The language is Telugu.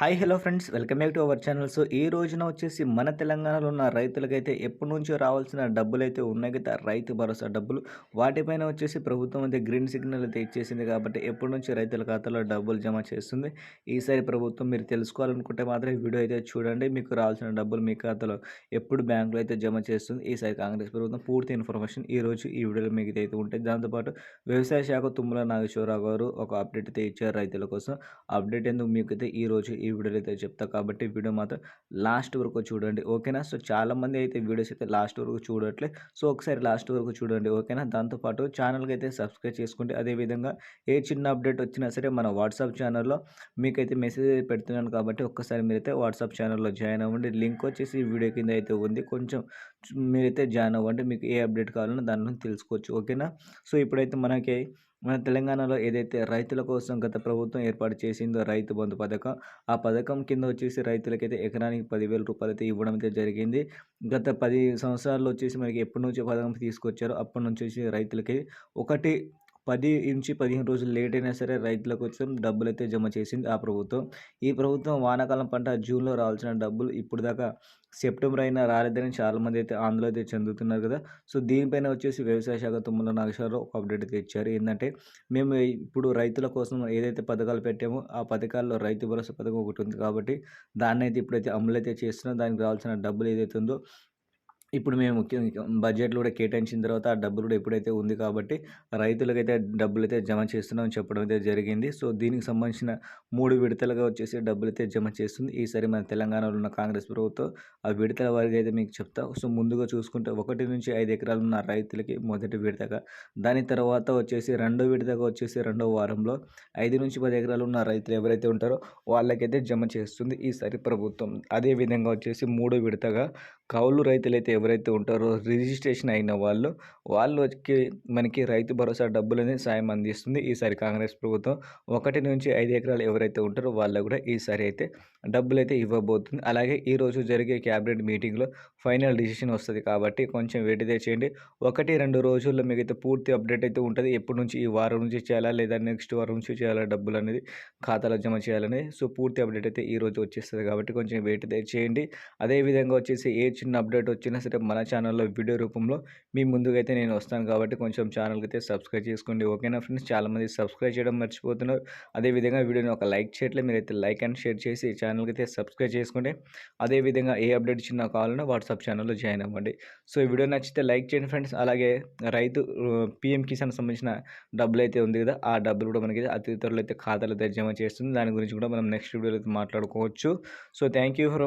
Hi hello friends. Welcome back to our channel. So ఈ రోజున వచ్చేసి మన తెలంగాణలో ఉన్న రైతులకైతే ఎప్పటి నుంచో రావాల్సిన డబ్బులు అయితే ఉన్నాయి కదా రైతు భరోసా డబ్బులు. వాటిపైన వచ్చేసి ప్రభుత్వం అయితే గ్రీన్ సిగ్నల్ అయితే ఇచ్చేసింది కాబట్టి ఎప్పటి నుంచి రైతుల ఖాతాలో డబ్బులు జమ చేస్తుంది. ఈసారి ప్రభుత్వం మీరు తెలుసుకోవాలనుకుంటే మాత్రం వీడియో అయితే చూడండి. మీకు రావాల్సిన డబ్బులు మీ ఖాతాలో ఎప్పుడు బ్యాంకులో అయితే జమ చేస్తుంది. ఈసారి కాంగ్రెస్ ప్రభుత్వం పూర్తి ఇన్ఫర్మేషన్ ఈ రోజు ఈ వీడియోలో మీకు అయితే ఉంటుంది. దాంతోపాటు వ్యవసాయ శాఖ తుమ్మల నాగేశ్వరరావు గారు ఒక అప్డేట్ అయితే ఇచ్చారు రైతుల కోసం. అప్డేట్ ఎందుకు మీకు అయితే ఈ రోజు ఈ వీడియోలో అయితే చెప్తా కాబట్టి వీడియో మాత్రం లాస్ట్ వరకు చూడండి ఓకేనా? సో చాలామంది అయితే వీడియోస్ అయితే లాస్ట్ వరకు చూడట్లే. సో ఒకసారి లాస్ట్ వరకు చూడండి ఓకేనా? దాంతోపాటు ఛానల్కి అయితే సబ్స్క్రైబ్ చేసుకుంటే అదేవిధంగా ఏ చిన్న అప్డేట్ వచ్చినా సరే మన వాట్సాప్ ఛానల్లో మీకైతే మెసేజ్ పెడుతున్నాను కాబట్టి ఒక్కసారి మీరైతే వాట్సాప్ ఛానల్లో జాయిన్ అవ్వండి. లింక్ వచ్చేసి వీడియో కింద అయితే ఉంది. కొంచెం మీరైతే జాయిన్ అవ్వండి. మీకు ఏ అప్డేట్ కావాలన్నా దాని తెలుసుకోవచ్చు ఓకేనా? సో ఇప్పుడైతే మనకి మన తెలంగాణలో ఏదైతే రైతుల కోసం గత ప్రభుత్వం ఏర్పాటు చేసిందో రైతు బంధు పథకం ఆ పథకం కింద వచ్చేసి రైతులకైతే ఎకరానికి పదివేల రూపాయలు అయితే ఇవ్వడం అయితే జరిగింది. గత పది సంవత్సరాల్లో వచ్చేసి మనకి ఎప్పటి నుంచి పథకం తీసుకొచ్చారో అప్పటి నుంచి వచ్చి రైతులకి ఒకటి పది నుంచి పదిహేను రోజులు లేట్ అయినా సరే రైతుల కోసం డబ్బులు అయితే జమ చేసింది ఆ ప్రభుత్వం. ఈ ప్రభుత్వం వానాకాలం పంట జూన్లో రావాల్సిన డబ్బులు ఇప్పుడు దాకా సెప్టెంబర్ అయినా రాలేదని చాలామంది అయితే ఆందోళన అయితే చెందుతున్నారు కదా. సో దీనిపైన వచ్చేసి వ్యవసాయ శాఖ తుమ్మల నాగేశ్వరరావు ఒక అప్డేట్ అయితే ఇచ్చారు. ఏంటంటే మేము ఇప్పుడు రైతుల కోసం ఏదైతే పథకాలు పెట్టామో ఆ పథకాల్లో రైతు భరోసా పథకం ఒకటి ఉంది కాబట్టి దాన్ని అయితే ఇప్పుడైతే అమలు అయితే చేస్తున్నాం. దానికి రావాల్సిన డబ్బులు ఏదైతే ఉందో ఇప్పుడు మేము ముఖ్యంగా బడ్జెట్లు కూడా కేటాయించిన తర్వాత ఆ డబ్బులు కూడా ఎప్పుడైతే ఉంది కాబట్టి రైతులకైతే డబ్బులు అయితే జమ చేస్తున్నామని చెప్పడం అయితే జరిగింది. సో దీనికి సంబంధించిన మూడు విడతలుగా వచ్చేసి డబ్బులు అయితే జమ చేస్తుంది. ఈసారి మన తెలంగాణలో ఉన్న కాంగ్రెస్ ప్రభుత్వం ఆ విడతల వారికి అయితే మీకు చెప్తా. సో ముందుగా చూసుకుంటే ఒకటి నుంచి ఐదు ఎకరాలు ఉన్న రైతులకి మొదటి విడతగా దాని తర్వాత వచ్చేసి రెండో విడతగా వచ్చేసి రెండో వారంలో ఐదు నుంచి పది ఎకరాలు ఉన్న రైతులు ఎవరైతే ఉంటారో వాళ్ళకైతే జమ చేస్తుంది ఈసారి ప్రభుత్వం. అదేవిధంగా వచ్చేసి మూడో విడతగా కౌలు రైతులైతే ఎవరైతే ఉంటారో రిజిస్ట్రేషన్ అయిన వాళ్ళు వాళ్ళు వచ్చి మనకి రైతు భరోసా డబ్బులని సాయం అందిస్తుంది. ఈసారి కాంగ్రెస్ ప్రభుత్వం ఒకటి నుంచి ఐదు ఎకరాలు ఎవరైతే ఉంటారో వాళ్ళకు కూడా ఈసారి అయితే డబ్బులు అయితే ఇవ్వబోతుంది. అలాగే ఈరోజు జరిగే క్యాబినెట్ మీటింగ్లో ఫైనల్ డిసిషన్ వస్తుంది కాబట్టి కొంచెం వెయిట్ చేయండి. ఒకటి రెండు రోజుల్లో మీకు అయితే పూర్తి అప్డేట్ అయితే ఉంటుంది. ఎప్పటి నుంచి ఈ వారం నుంచి చేయాలా లేదా నెక్స్ట్ వారం నుంచి చేయాలా డబ్బులు అనేది ఖాతాలో జమ చేయాలని సో పూర్తి అప్డేట్ అయితే ఈరోజు వచ్చేస్తుంది కాబట్టి కొంచెం వెయిట్ చేయండి. అదేవిధంగా వచ్చేసి ఏ చిన్న అప్డేట్ వచ్చినా సరే మన ఛానల్లో వీడియో రూపంలో మీ ముందుకైతే నేను వస్తాను కాబట్టి కొంచెం ఛానల్కి అయితే సబ్స్క్రైబ్ చేసుకోండి. ఓకేనా ఫ్రెండ్స్? చాలామంది సబ్స్క్రైబ్ చేయడం మర్చిపోతున్నారు. అదేవిధంగా వీడియోని ఒక లైక్ చేయట్లే. మీరైతే లైక్ అండ్ షేర్ చేసి ఛానల్కి అయితే సబ్స్క్రైబ్ చేసుకోండి. అదేవిధంగా ఏ అప్డేట్ చిన్న కావాలన్నా వాట్సాప్ ఛానల్లో జాయిన్ అవ్వండి. సో ఈ వీడియో నచ్చితే లైక్ చేయండి ఫ్రెండ్స్. అలాగే రైతు పిఎం కిసాన్ సంబంధించిన డబ్బులు అయితే ఉంది కదా ఆ డబ్బులు కూడా మనకి అతి త్వరలో అయితే ఖాతాలో జమ చేస్తుంది. దాని గురించి కూడా మనం నెక్స్ట్ వీడియోలో అయితే మాట్లాడుకోవచ్చు. So thank you for